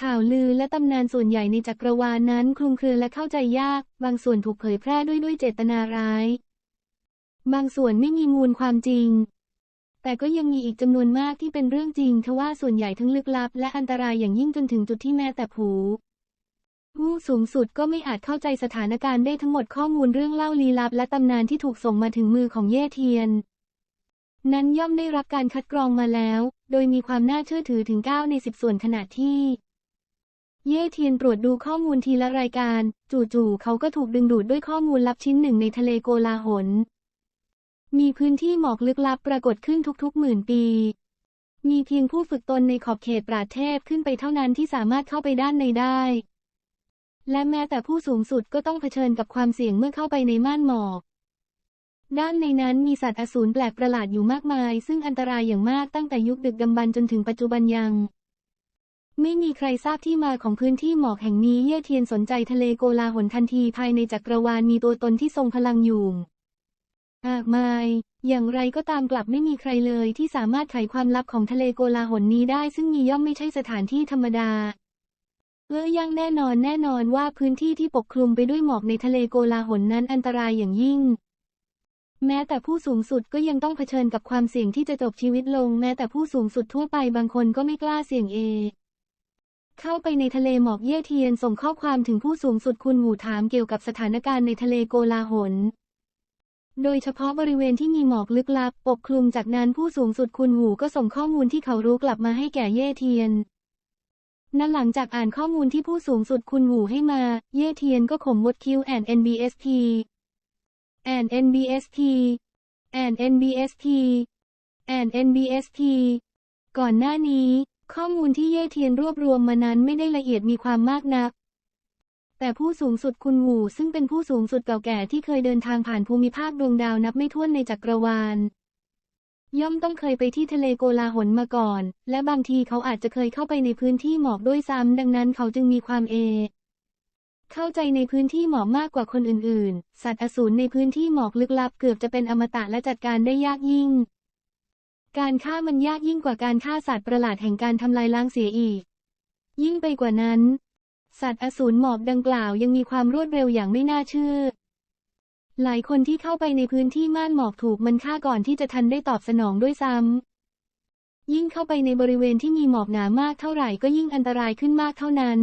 ข่าวลือและตำนานส่วนใหญ่ในจักรวาลนั้นคลุมเครือและเข้าใจยาก บางส่วนถูกเผยแพร่ด้วยด้วยเจตนาร้าย บางส่วนไม่มีมูลความจริง แต่ก็ยังมีอีกจำนวนมากที่เป็นเรื่องจริงทว่าส่วนใหญ่ทั้งลึกลับ และอันตรายอย่างยิ่งจนถึงจุดที่แม้แต่ผูผู้สูงสุดก็ไม่อาจเข้าใจสถานการณ์ได้ทั้งหมดข้อมูลเรื่องเล่าลี้ลับ และตำนานที่ถูกส่งมาถึงมือของเย่เทียน นั้นย่อมได้รับการคัดกรองมาแล้ว โดยมีความน่าเชื่อถือถึง 9 ใน 10 ส่วนขณะที่ เย่เทียนตรวจดูข้อมูลทีละรายการ จู่ๆเขาก็ถูกดึงดูดด้วยข้อมูลลับชิ้นหนึ่งในทะเลโกลาหล มีพื้นที่หมอกลึกลับปรากฏขึ้นทุกๆหมื่นปี มีเพียงผู้ฝึกตนในขอบเขตปราเทพขึ้นไปเท่านั้นที่สามารถเข้าไปด้านในได้ และแม้แต่ผู้สูงสุดก็ต้องเผชิญกับความเสี่ยงเมื่อเข้าไปในม่านหมอก ด้านในนั้นมีสัตว์อสูรแปลกประหลาดอยู่มากมาย ซึ่งอันตรายอย่างมากตั้งแต่ยุคดึกดำบรรจนถึงปัจจุบันยัง ไม่มีใครทราบที่มาของพื้นที่หมอกแห่งนี้เย่เทียนสนใจทะเลโกลาหลทันทีภายในจักรวาลมีตัวตนที่ทรงพลังอยู่อากมาย อย่างไรก็ตามกลับไม่มีใครเลยที่สามารถไขความลับของทะเลโกลาหลนี้ได้ซึ่งมีย่อมไม่ใช่สถานที่ธรรมดาเอ้อยังแน่นอนแน่นอนว่าพื้นที่ที่ปกคลุมไปด้วยหมอกในทะเลโกลาหลนั้นอันตรายอย่างยิ่ง แม้แต่ผู้สูงสุดก็ยังต้องเผชิญกับความเสี่ยงที่จะจบชีวิตลง แม้แต่ผู้สูงสุดทั่วไปบางคนก็ไม่กล้าเสี่ยงเอง เข้าไปในทะเลหมอกเย่เทียนส่งข้อความถึงผู้สูงสุดคุณหมู่ถามเกี่ยวกับสถานการณ์ในทะเลโกลาหล โดยเฉพาะบริเวณที่มีหมอกลึกลับปกคลุมจากนั้นผู้สูงสุดคุณหูก็ส่งข้อมูลที่เขารู้กลับมาให้แก่เย่เทียน นั่นหลังจากอ่านข้อมูลที่ผู้สูงสุดคุณหูให้มา เย่เทียนก็ข่มวดคิ้วแอน NBSP แอน NBSP แอน NBSP แอน NBSP ก่อนหน้านี้ ข้อมูลที่เย่เทียนรวบรวมมานั้นไม่ได้ละเอียดมีความมากนัก แต่ผู้สูงสุดคุณหูซึ่งเป็นผู้สูงสุดเก่าแก่ที่เคยเดินทางผ่านภูมิภาคดวงดาวนับไม่ถ้วนในจักรวาล ย่อมต้องเคยไปที่ทะเลโกลาหลมาก่อน และบางทีเขาอาจจะเคยเข้าไปในพื้นที่หมอกด้วยซ้ำดังนั้นเขาจึงมีความเอ เข้าใจในพื้นที่หมอกมากกว่าคนอื่นๆ สัตว์อสูรในพื้นที่หมอกลึกลับเกือบจะเป็นอมตะและจัดการได้ยากยิ่ง การฆ่ามันยากยิ่งกว่าการฆ่าสัตว์ประหลาดแห่งการทำลายล้างเสียอีก ยิ่งไปกว่านั้น สัตว์อสูรหมอกดังกล่าวยังมีความรวดเร็วอย่างไม่น่าเชื่อ หลายคนที่เข้าไปในพื้นที่ม่านหมอกถูกมันฆ่าก่อนที่จะทันได้ตอบสนองด้วยซ้ำ ยิ่งเข้าไปในบริเวณที่มีหมอกหนามากเท่าไหร่ก็ยิ่งอันตรายขึ้นมากเท่านั้น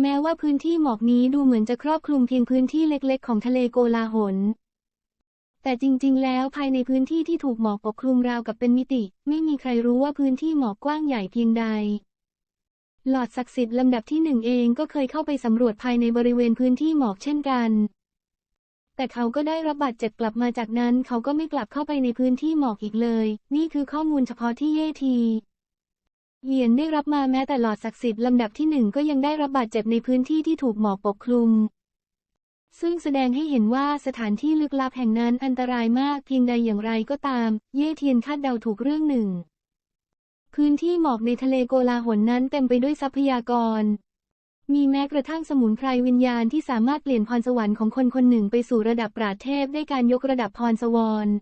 แม้ว่าพื้นที่หมอกนี้ดูเหมือนจะครอบคลุมเพียงพื้นที่เล็กๆ ของทะเลโกลาหล แต่จริง ๆ แล้วภายในพื้นที่ที่ถูกหมอกปกคลุมราวกับเป็นมิติ ไม่มีใครรู้ว่าพื้นที่หมอกกว้างใหญ่เพียงใด หลอดศักดิ์สิทธิ์ลำดับที่หนึ่งเองก็เคยเข้าไปสำรวจภายในบริเวณพื้นที่หมอกเช่นกัน แต่เขาก็ได้รับบาดเจ็บกลับมาจากนั้น เขาก็ไม่กลับเข้าไปในพื้นที่หมอกอีกเลย นี่คือข้อมูลเฉพาะที่เย่ทีเหยียนได้รับมาแม้แต่หลอดศักดิ์สิทธิ์ลำดับที่หนึ่งก็ยังได้รับบาดเจ็บในพื้นที่ที่ถูกหมอกปกคลุม ซึ่งแสดงให้เห็นว่าสถานที่ลึกลับแห่งนั้นอันตรายมากเพียงใดอย่างไรก็ตาม เย่เทียนคาดเดาถูกเรื่องหนึ่ง พื้นที่หมอกในทะเลโกลาหลนั้นเต็มไปด้วยทรัพยากร มีแม้กระทั่งสมุนไพรวิญญาณที่สามารถเปลี่ยนพรสวรรค์ของคนคนหนึ่งไปสู่ระดับปราเทพด้การยกระดับพรสวรรค์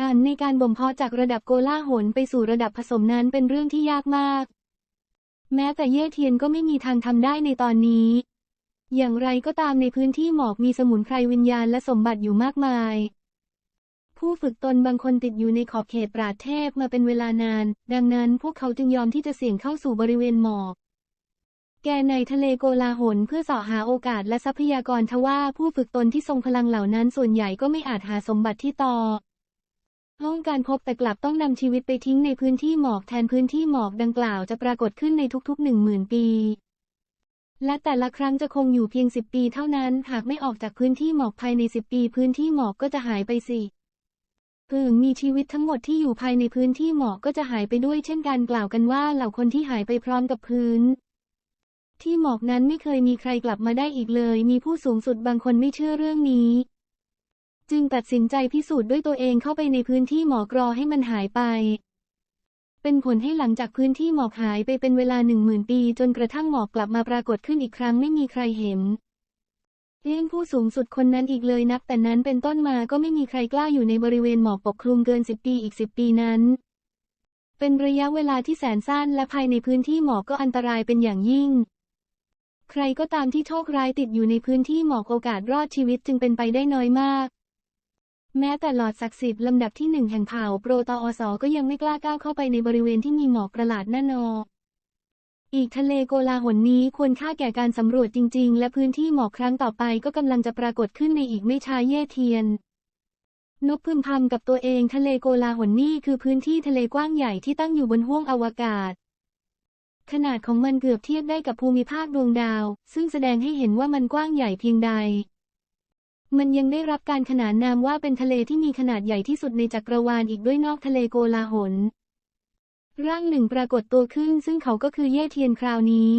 อ่านในการบ่มเพาะจากระดับโกลาหลไปสู่ระดับผสมนั้นเป็นเรื่องที่ยากมาก แม้แต่เย่เทียนก็ไม่มีทางทำได้ในตอนนี้ อย่างไรก็ตามในพื้นที่หมอกมีสมุนไพรวิญญาณและสมบัติอยู่มากมาย ผู้ฝึกตนบางคนติดอยู่ในขอบเขตปราเทพมาเป็นเวลานาน ดังนั้นพวกเขาจึงยอมที่จะเสี่ยงเข้าสู่บริเวณหมอก แกในทะเลโกลาหลเพื่อเสาะหาโอกาสและทรัพยากรทว่าผู้ฝึกตนที่ทรงพลังเหล่านั้นส่วนใหญ่ก็ไม่อาจหาสมบัติที่ต่อห้องการพบแต่กลับต้องนำชีวิตไปทิ้งในพื้นที่หมอกแทนพื้นที่หมอกดังกล่าวจะปรากฏขึ้นในทุกๆหนึ่งหมื่นปี และแต่ละครั้งจะคงอยู่เพียงสิบปีเท่านั้น หากไม่ออกจากพื้นที่หมอกภายในสิบปี พื้นที่หมอกก็จะหายไปสิพึ่งมีชีวิตทั้งหมดที่อยู่ภายในพื้นที่หมอกก็จะหายไปด้วยเช่นกันกล่าวกันว่าเหล่าคนที่หายไปพร้อมกับพื้น ที่หมอกนั้นไม่เคยมีใครกลับมาได้อีกเลย มีผู้สูงสุดบางคนไม่เชื่อเรื่องนี้ จึงตัดสินใจพิสูจน์ด้วยตัวเองเข้าไปในพื้นที่หมอกรอให้มันหายไป เป็นผลให้หลังจากพื้นที่หมอกหายไปเป็นเวลาหนึ่งหมื่นปี จนกระทั่งหมอกกลับมาปรากฏขึ้นอีกครั้งไม่มีใครเห็นเลี้ยงผู้สูงสุดคนนั้นอีกเลยนับแต่นั้นเป็นต้นมาก็ไม่มีใครกล้าอยู่ในบริเวณหมอกปกคลุมเกินสิบปีอีกสิบปีนั้น เป็นระยะเวลาที่แสนสั้นและภายในพื้นที่หมอกก็อันตรายเป็นอย่างยิ่ง ใครก็ตามที่โชคร้ายติดอยู่ในพื้นที่หมอกโอกาสรอดชีวิตจึงเป็นไปได้น้อยมาก แม้แต่หลอดศักดิ์สิทธิ์ลำดับที่หนึ่งแห่งเผ่าโปรตออสก็ยังไม่กล้าก้าวเข้าไปในบริเวณที่มีหมอกประหลาดนั่นนอ อีกทะเลโกลาหลนี้ควรค่าแก่การสำรวจจริง ๆ และพื้นที่หมอกครั้งต่อไปก็กำลังจะปรากฏขึ้นในอีกไม่ช้าเย่เทียน นกพึมพำกับตัวเองทะเลโกลาหลนี่คือพื้นที่ทะเลกว้างใหญ่ที่ตั้งอยู่บนห้วงอวกาศขนาดของมันเกือบเทียบได้กับภูมิภาคดวงดาว ซึ่งแสดงให้เห็นว่ามันกว้างใหญ่เพียงใด มันยังได้รับการขนานนามว่าเป็นทะเลที่มีขนาดใหญ่ที่สุดในจักรวาลอีกด้วยนอกทะเลโกลาหล ร่างหนึ่งปรากฏตัวขึ้น ซึ่งเขาก็คือเย่เทียนคราวนี้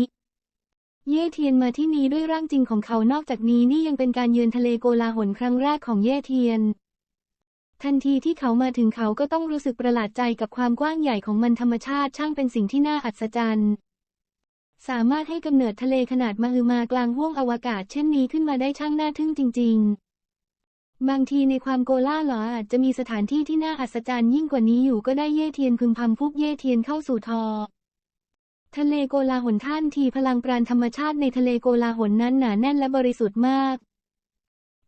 เย่เทียนมาที่นี้ด้วยร่างจริงของเขานอกจากนี้นี่ยังเป็นการเยือนทะเลโกลาหลครั้งแรกของเย่เทียน ทันทีที่เขามาถึงเขาก็ต้องรู้สึกประหลาดใจกับความกว้างใหญ่ของมันธรรมชาติช่างเป็นสิ่งที่น่าอัศจรรย์ สามารถให้กำเนิดทะเลขนาดมหึมากลางห้วงอวกาศเช่นนี้ขึ้นมาได้ช่างน่าทึ่งจริง ๆ บางทีในความโกล่าหลออาจจะมีสถานที่ที่น่าอัศจรรย์ยิ่งกว่านี้อยู่ก็ได้เย่เทียนพึมพำพุกเย่เทียนเข้าสู่ทอ ทะเลโกลาหลท่านทีพลังปราณธรรมชาติในทะเลโกลาหลนั้นหนาแน่นและบริสุทธิ์มาก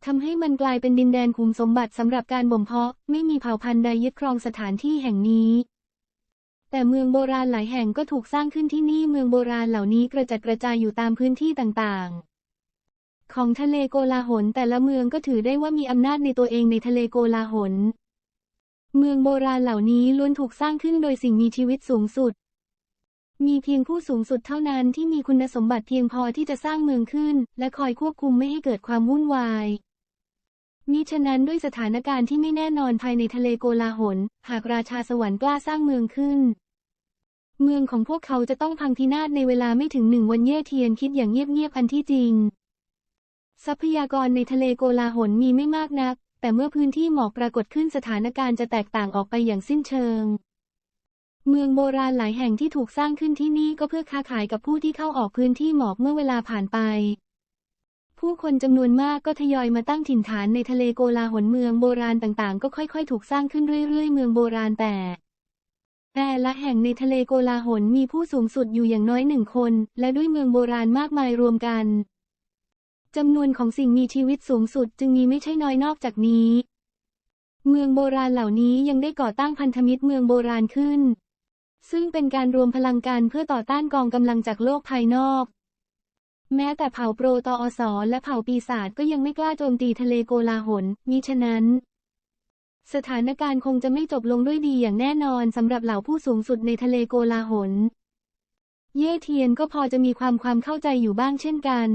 ทำให้มันกลายเป็นดินแดนขุมสมบัติสำหรับการบ่มเพาะ ไม่มีเผ่าพันธุ์ใดยึดครองสถานที่แห่งนี้ แต่เมืองโบราณหลายแห่งก็ถูกสร้างขึ้นที่นี่เมืองโบราณเหล่านี้กระจัดกระจายอยู่ตามพื้นที่ต่างๆ ของทะเลโกลาหลแต่ละเมืองก็ถือได้ว่ามีอำนาจในตัวเองในทะเลโกลาหล เมืองโบราณเหล่านี้ล้วนถูกสร้างขึ้นโดยสิ่งมีชีวิตสูงสุด มีเพียงผู้สูงสุดเท่านั้นที่มีคุณสมบัติเพียงพอที่จะสร้างเมืองขึ้น และคอยควบคุมไม่ให้เกิดความวุ่นวาย มิฉะนั้นด้วยสถานการณ์ที่ไม่แน่นอนภายในทะเลโกลาหล หากราชาสวรรค์กล้าสร้างเมืองขึ้น เมืองของพวกเขาจะต้องพังพินาศในเวลาไม่ถึงหนึ่งวันเย่เทียนคิดอย่างเงียบๆอันที่จริง ทรัพยากรในทะเลโกลาหลมีไม่มากนัก แต่เมื่อพื้นที่หมอกปรากฏขึ้นสถานการณ์จะแตกต่างออกไปอย่างสิ้นเชิง เมืองโบราณหลายแห่งที่ถูกสร้างขึ้นที่นี่ก็เพื่อค้าขายกับผู้ที่เข้าออกพื้นที่หมอกเมื่อเวลาผ่านไป ผู้คนจำนวนมากก็ทยอยมาตั้งถิ่นฐานในทะเลโกลาหลเมืองโบราณต่างๆ ก็ค่อยๆ ถูกสร้างขึ้นเรื่อยๆ เมืองโบราณแต่ แต่ละแห่งในทะเลโกลาหลมีผู้สูงสุดอยู่อย่างน้อยหนึ่งคน และด้วยเมืองโบราณมากมายรวมกันจำนวนของสิ่งมีชีวิตสูงสุดจึงมีไม่ใช่น้อยนอกจากนี้ เมืองโบราณเหล่านี้ยังได้ก่อตั้งพันธมิตรเมืองโบราณขึ้น ซึ่งเป็นการรวมพลังกันเพื่อต่อต้านกองกำลังจากโลกภายนอก แม้แต่เผ่าโปรตอสและเผ่าปีศาจก็ยังไม่กล้าโจมตีทะเลโกลาหลมิฉะนั้น สถานการณ์คงจะไม่จบลงด้วยดีอย่างแน่นอนสำหรับเหล่าผู้สูงสุดในทะเลโกลาหล เย่เทียนก็พอจะมีความความเข้าใจอยู่บ้างเช่นกัน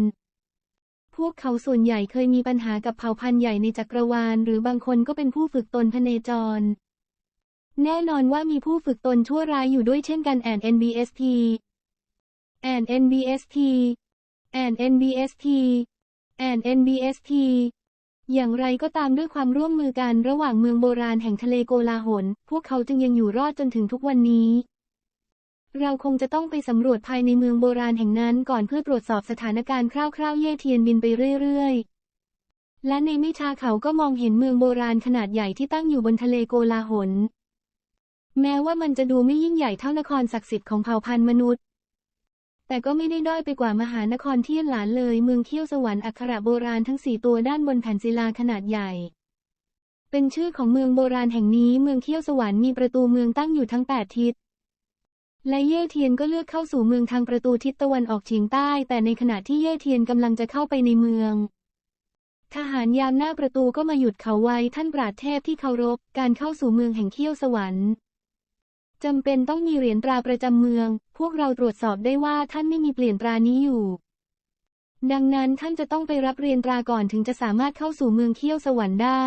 พวกเขาส่วนใหญ่เคยมีปัญหากับเผ่าพันธุ์ใหญ่ในจักรวาล หรือบางคนก็เป็นผู้ฝึกตนพเนจร แน่นอนว่ามีผู้ฝึกตนชั่วร้ายอยู่ด้วยเช่นกันแอน NBSP แอน NBSP แอน NBSP แอน NBSP อย่างไรก็ตามด้วยความร่วมมือกันระหว่างเมืองโบราณแห่งทะเลโกลาหล พวกเขาจึงยังอยู่รอดจนถึงทุกวันนี้ เราคงจะต้องไปสำรวจภายในเมืองโบราณแห่งนั้นก่อนเพื่อตรวจสอบสถานการณ์คร่าวๆ เย่เทียนบินไปเรื่อยๆ และในไม่ช้าเขาก็มองเห็นเมืองโบราณขนาดใหญ่ที่ตั้งอยู่บนทะเลโกลาหล แม้ว่ามันจะดูไม่ยิ่งใหญ่เท่านครศักดิ์สิทธิ์ของเผ่าพันธุ์มนุษย์ แต่ก็ไม่ได้ด้อยไปกว่ามหานครเทียนหลานเลย เมืองเขี้ยวสวรรค์อักขระโบราณทั้งสี่ตัวด้านบนแผ่นศิลาขนาดใหญ่ เป็นชื่อของเมืองโบราณแห่งนี้ เมืองเขี้ยวสวรรค์มีประตูเมืองตั้งอยู่ทั้งแปดทิศ และเย่เทียนก็เลือกเข้าสู่เมืองทางประตูทิศตะวันออกเฉียงใต้ แต่ในขณะที่เย่เทียนกำลังจะเข้าไปในเมืองทหารยามหน้าประตูก็มาหยุดเขาไว้ท่านปราดเทพที่เคารพ การเข้าสู่เมืองแห่งเขี้ยวสวรรค์ จำเป็นต้องมีเหรียญตราประจำเมือง พวกเราตรวจสอบได้ว่าท่านไม่มีเปลี่ยนตรานี้อยู่ ดังนั้นท่านจะต้องไปรับเหรียนตราก่อนถึงจะสามารถเข้าสู่เมืองเขี้ยวสวรรค์ได้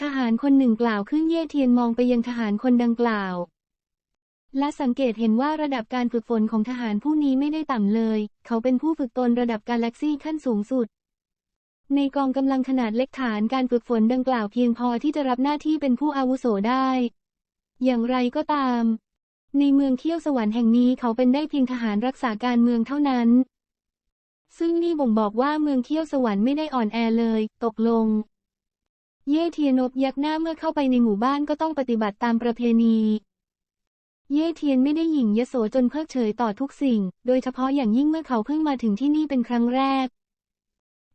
ทหารคนหนึ่งกล่าวขึ้นเย่เทียนมองไปยังทหารคนดังกล่าว และสังเกตเห็นว่าระดับการฝึกฝนของทหารผู้นี้ไม่ได้ต่ำเลย เขาเป็นผู้ฝึกตนระดับกาแล็กซี่ขั้นสูงสุดในกองกำลังขนาดเล็กฐานการฝึกฝนดังกล่าวเพียงพอที่จะรับหน้าที่เป็นผู้อาวุโสได้ อย่างไรก็ตาม ในเมืองเขี้ยวสวรรค์แห่งนี้เขาเป็นได้เพียงทหารรักษาการเมืองเท่านั้น ซึ่งนี่บ่งบอกว่าเมืองเขี้ยวสวรรค์ไม่ได้อ่อนแอเลย ตกลง เย่เทียนบยักหน้าเมื่อเข้าไปในหมู่บ้านก็ต้องปฏิบัติตามประเพณี เย่เทียนไม่ได้หยิ่งยโสจนเพิกเฉยต่อทุกสิ่ง โดยเฉพาะอย่างยิ่งเมื่อเขาเพิ่งมาถึงที่นี่เป็นครั้งแรก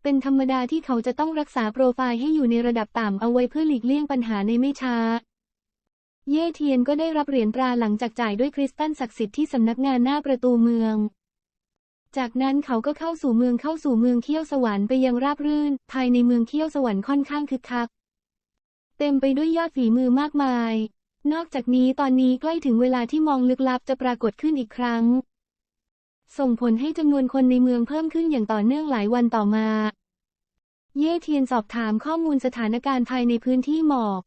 เป็นธรรมดาที่เขาจะต้องรักษาโปรไฟล์ให้อยู่ในระดับต่ำเอาไว้เพื่อหลีกเลี่ยงปัญหาในไม่ช้า เย่เทียนก็ได้รับเหรียญตราหลังจากจ่ายด้วยคริสตัลศักดิ์สิทธิ์ที่สำนักงานหน้าประตูเมือง จากนั้นเขาก็เข้าสู่เมืองเข้าสู่เมืองเขี้ยวสวรรค์ไปยังราบรื่น ภายในเมืองเขี้ยวสวรรค์ค่อนข้างคึกคัก เต็มไปด้วยยอดฝีมือมากมาย นอกจากนี้ตอนนี้ใกล้ถึงเวลาที่มองลึกลับจะปรากฏขึ้นอีกครั้ง ส่งผลให้จำนวนคนในเมืองเพิ่มขึ้นอย่างต่อเนื่องหลายวันต่อมา เย่เทียนสอบถามข้อมูลสถานการณ์ภายในพื้นที่หมอก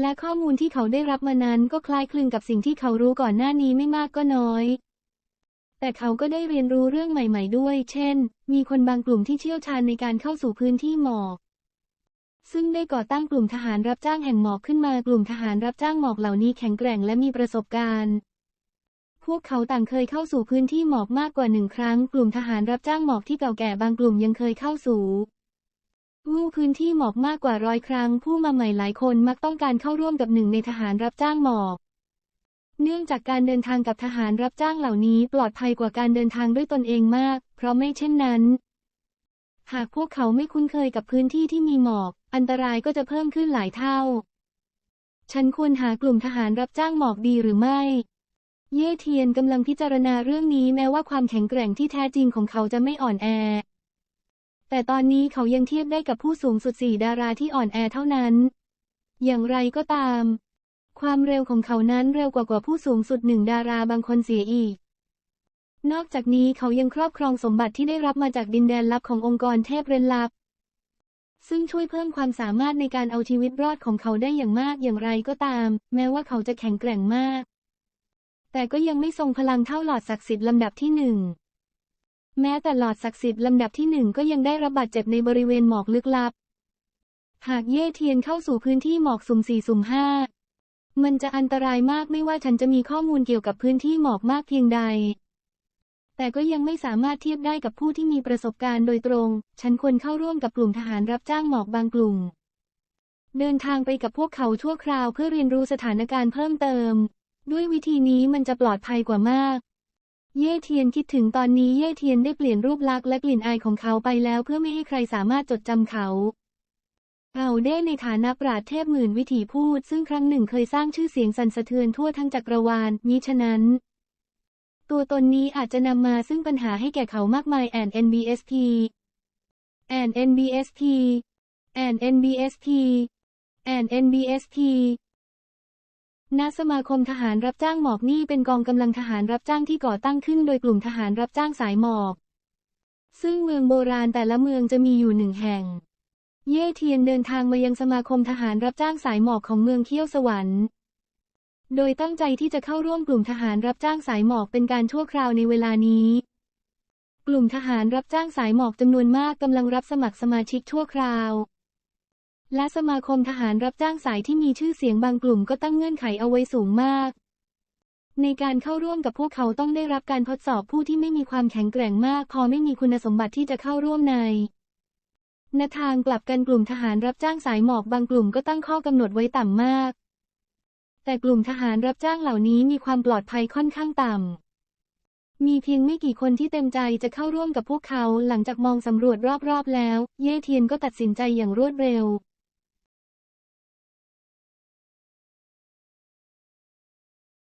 และข้อมูลที่เขาได้รับมานั้นก็คล้ายคลึงกับสิ่งที่เขารู้ก่อนหน้านี้ไม่มากก็น้อย แต่เขาก็ได้เรียนรู้เรื่องใหม่ ๆด้วย เช่น มีคนบางกลุ่มที่เชี่ยวชาญในการเข้าสู่พื้นที่หมอกซึ่งได้ก่อตั้งกลุ่มทหารรับจ้างแห่งหมอกขึ้นมากลุ่มทหารรับจ้างหมอกเหล่านี้แข็งแกร่งและมีประสบการณ์ พวกเขาต่างเคยเข้าสู่พื้นที่หมอกมากกว่าหนึ่งครั้ง กลุ่มทหารรับจ้างหมอกที่เก่าแก่บางกลุ่มยังเคยเข้าสู่ ลู่พื้นที่หมอกมากกว่าร้อยครั้ง ผู้มาใหม่หลายคนมักต้องการเข้าร่วมกับหนึ่งในทหารรับจ้างหมอก เนื่องจากการเดินทางกับทหารรับจ้างเหล่านี้ปลอดภัยกว่าการเดินทางด้วยตนเองมาก เพราะไม่เช่นนั้น หากพวกเขาไม่คุ้นเคยกับพื้นที่ที่มีหมอก อันตรายก็จะเพิ่มขึ้นหลายเท่า ฉันควรหากลุ่มทหารรับจ้างหมอกดีหรือไม่ เย่เทียนกำลังพิจารณาเรื่องนี้แม้ว่าความแข็งแกร่งที่แท้จริงของเขาจะไม่อ่อนแอ แต่ตอนนี้เขายังเทียบได้กับผู้สูงสุดสี่ดาราที่อ่อนแอเท่านั้น อย่างไรก็ตาม ความเร็วของเขานั้นเร็วกว่ากว่าผู้สูงสุดหนึ่งดาราบางคนเสียอีก นอกจากนี้เขายังครอบครองสมบัติที่ได้รับมาจากดินแดนลับขององค์กรเทพเรนลับ ซึ่งช่วยเพิ่มความสามารถในการเอาชีวิตรอดของเขาได้อย่างมากอย่างไรก็ตาม แม้ว่าเขาจะแข็งแกร่งมาก แต่ก็ยังไม่ทรงพลังเท่าหลอดศักดิ์สิทธิ์ลำดับที่หนึ่ง แม้แต่หลอดศักดิ์สิทธิ์ลำดับที่หนึ่งก็ยังได้รับบาดเจ็บในบริเวณหมอกลึกลับ หากเย่เทียนเข้าสู่พื้นที่หมอกสุ่มสี่สุ่มห้ามันจะอันตรายมากไม่ว่าฉันจะมีข้อมูลเกี่ยวกับพื้นที่หมอกมากเพียงใด แต่ก็ยังไม่สามารถเทียบได้กับผู้ที่มีประสบการณ์โดยตรง ฉันควรเข้าร่วมกับกลุ่มทหารรับจ้างหมอกบางกลุ่ม เดินทางไปกับพวกเขาชั่วคราวเพื่อเรียนรู้สถานการณ์เพิ่มเติม ด้วยวิธีนี้มันจะปลอดภัยกว่ามาก เย่เทียนคิดถึงตอนนี้เย่เทียนได้เปลี่ยนรูปลักษณ์และกลิ่นอายของเขาไปแล้วเพื่อไม่ให้ใครสามารถจดจำเขาเอาเด้ในฐานะปราดเทพหมื่นวิถีพูด ซึ่งครั้งหนึ่งเคยสร้างชื่อเสียงสั่นสะเทือนทั่วทั้งจักรวาลมิฉะนั้น ตัวตนนี้อาจจะนำมาซึ่งปัญหาให้แก่เขามากมายแอน NBSP แอน NBSP แอน NBSP แอน NBSP ณสมาคมทหารรับจ้างหมอกนี่เป็นกองกำลังทหารรับจ้างที่ก่อตั้งขึ้นโดยกลุ่มทหารรับจ้างสายหมอกซึ่งเมืองโบราณแต่ละเมืองจะมีอยู่หนึ่งแห่ง เย่เทียนเดินทางมายังสมาคมทหารรับจ้างสายหมอกของเมืองเขี้ยวสวรรค์ โดยตั้งใจที่จะเข้าร่วมกลุ่มทหารรับจ้างสายหมอกเป็นการชั่วคราวในเวลานี้ กลุ่มทหารรับจ้างสายหมอกจำนวนมากกำลังรับสมัครสมาชิกชั่วคราว และสมาคมทหารรับจ้างสายที่มีชื่อเสียงบางกลุ่มก็ตั้งเงื่อนไขเอาไว้สูงมาก ในการเข้าร่วมกับพวกเขาต้องได้รับการทดสอบผู้ที่ไม่มีความแข็งแกร่งมาก พอไม่มีคุณสมบัติที่จะเข้าร่วมในณทางกลับกันกลุ่มทหารรับจ้างสายหมอกบางกลุ่มก็ตั้งข้อกำหนดไว้ต่ำมาก แต่กลุ่มทหารรับจ้างเหล่านี้มีความปลอดภัยค่อนข้างต่ำ มีเพียงไม่กี่คนที่เต็มใจจะเข้าร่วมกับพวกเขา หลังจากมองสำรวจรอบๆแล้ว เย่เทียนก็ตัดสินใจอย่างรวดเร็ว